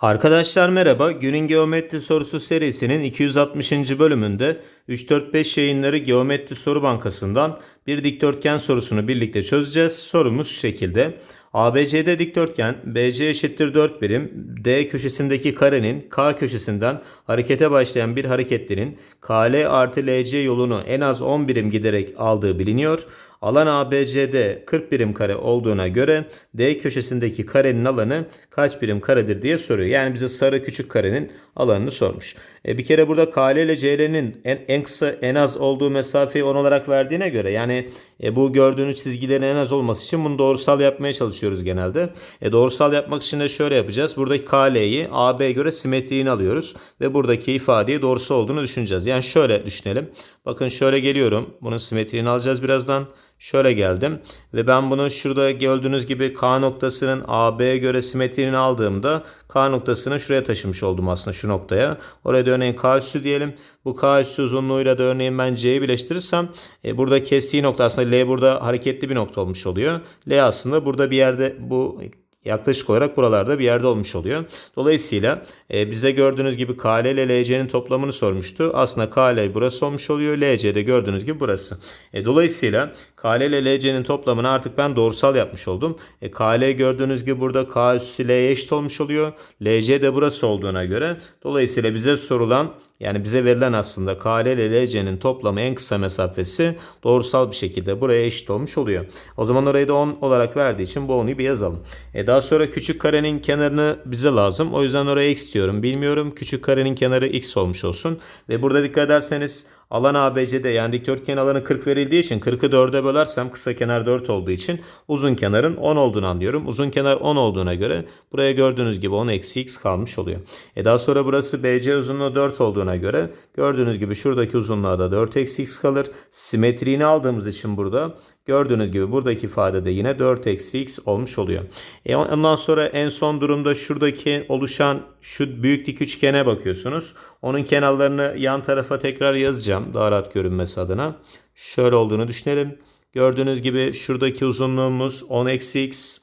Arkadaşlar merhaba. Günün Geometri Sorusu serisinin 260. bölümünde 3-4-5 yayınları Geometri Soru Bankası'ndan bir dikdörtgen sorusunu birlikte çözeceğiz. Sorumuz şu şekilde. ABCD dikdörtgen BC eşittir 4 birim D köşesindeki karenin K köşesinden harekete başlayan bir hareketlerin KL artı LC yolunu en az 10 birim giderek aldığı biliniyor. Alan ABCD 40 birim kare olduğuna göre D köşesindeki karenin alanı kaç birim karedir diye soruyor. Yani bize sarı küçük karenin alanını sormuş. E bir kere burada KL ile CL'nin en, en kısa en az olduğu mesafeyi 10 olarak verdiğine göre yani e, bu gördüğünüz çizgilerin en az olması için bunu doğrusal yapmaya çalışıyoruz genelde. E, doğrusal yapmak için de şöyle yapacağız. Buradaki KL'yi AB'ye göre simetriğini alıyoruz ve buradaki ifadeyi doğrusu olduğunu düşüneceğiz. Yani şöyle düşünelim. Bakın şöyle geliyorum. Bunun simetriğini alacağız birazdan. Şöyle geldim ve ben bunu şurada gördüğünüz gibi K noktasının AB'ye göre simetriğini aldığımda K noktasını şuraya taşımış oldum aslında şu noktaya. Oraya da örneğin K üssü diyelim. Bu K üssü uzunluğuyla da örneğin ben C'yi birleştirirsem e, burada kestiği nokta aslında L burada hareketli bir nokta olmuş oluyor. L aslında burada bir yerde bu yaklaşık olarak buralarda bir yerde olmuş oluyor. Dolayısıyla e, bize gördüğünüz gibi KL ile LC'nin toplamını sormuştu. Aslında KL burası olmuş oluyor. LC de gördüğünüz gibi burası. E, dolayısıyla KL ile LC'nin toplamını artık ben doğrusal yapmış oldum. E, KL gördüğünüz gibi burada K üssü L'ye eşit olmuş oluyor. LC de burası olduğuna göre. Dolayısıyla bize sorulan yani bize verilen aslında KL ile LC'nin toplamı en kısa mesafesi doğrusal bir şekilde buraya eşit olmuş oluyor. O zaman orayı da 10 olarak verdiği için bu 10'u bir yazalım. E daha sonra küçük karenin kenarını bize lazım. O yüzden oraya x diyorum. Bilmiyorum küçük karenin kenarı x olmuş olsun. Ve burada dikkat ederseniz alan ABC'de yani dikdörtgen alanı 40 verildiği için 40'ı 4'e bölersem kısa kenar 4 olduğu için uzun kenarın 10 olduğunu anlıyorum. Uzun kenar 10 olduğuna göre buraya gördüğünüz gibi 10 eksi x kalmış oluyor. E daha sonra burası BC uzunluğu 4 olduğuna göre gördüğünüz gibi şuradaki uzunluğa da 4 eksi x kalır. Simetriğini aldığımız için burada Gördüğünüz gibi buradaki ifadede yine 4 eksi x olmuş oluyor. E ondan sonra en son durumda şuradaki oluşan şu büyük dik üçgene bakıyorsunuz. Onun kenarlarını yan tarafa tekrar yazacağım daha rahat görünmesi adına. Şöyle olduğunu düşünelim. Gördüğünüz gibi şuradaki uzunluğumuz 10 eksi x,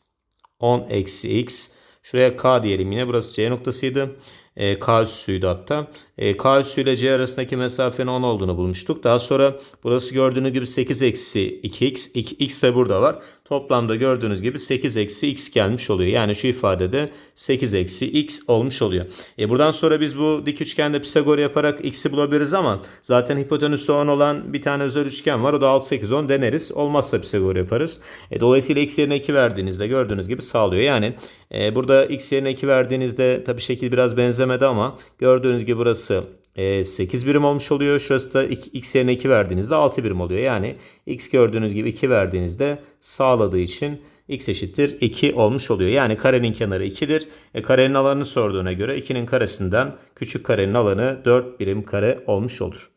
10 eksi x. Şuraya k diyelim yine burası c noktasıydı. E, K üssüydü hatta. E, K üssü ile C arasındaki mesafenin 10 olduğunu bulmuştuk. Daha sonra burası gördüğünüz gibi 8 eksi 2x. 2x de burada var. Toplamda gördüğünüz gibi 8 eksi x gelmiş oluyor. Yani şu ifadede 8 eksi x olmuş oluyor. E, buradan sonra biz bu dik üçgende Pisagor yaparak x'i bulabiliriz ama zaten hipotenüsü 10 olan bir tane özel üçgen var. O da 6, 8, 10 deneriz. Olmazsa Pisagor yaparız. E, dolayısıyla x yerine 2 verdiğinizde gördüğünüz gibi sağlıyor. Yani e, burada x yerine 2 verdiğinizde tabii şekil biraz benzemedi ama gördüğünüz gibi burası 8 birim olmuş oluyor. Şurası da x yerine 2 verdiğinizde 6 birim oluyor. Yani x gördüğünüz gibi 2 verdiğinizde sağladığı için x eşittir 2 olmuş oluyor. Yani karenin kenarı 2'dir. E, karenin alanını sorduğuna göre 2'nin karesinden küçük karenin alanı 4 birim kare olmuş olur.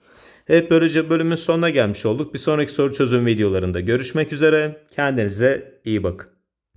Evet böylece bölümün sonuna gelmiş olduk. Bir sonraki soru çözüm videolarında görüşmek üzere. Kendinize iyi bakın.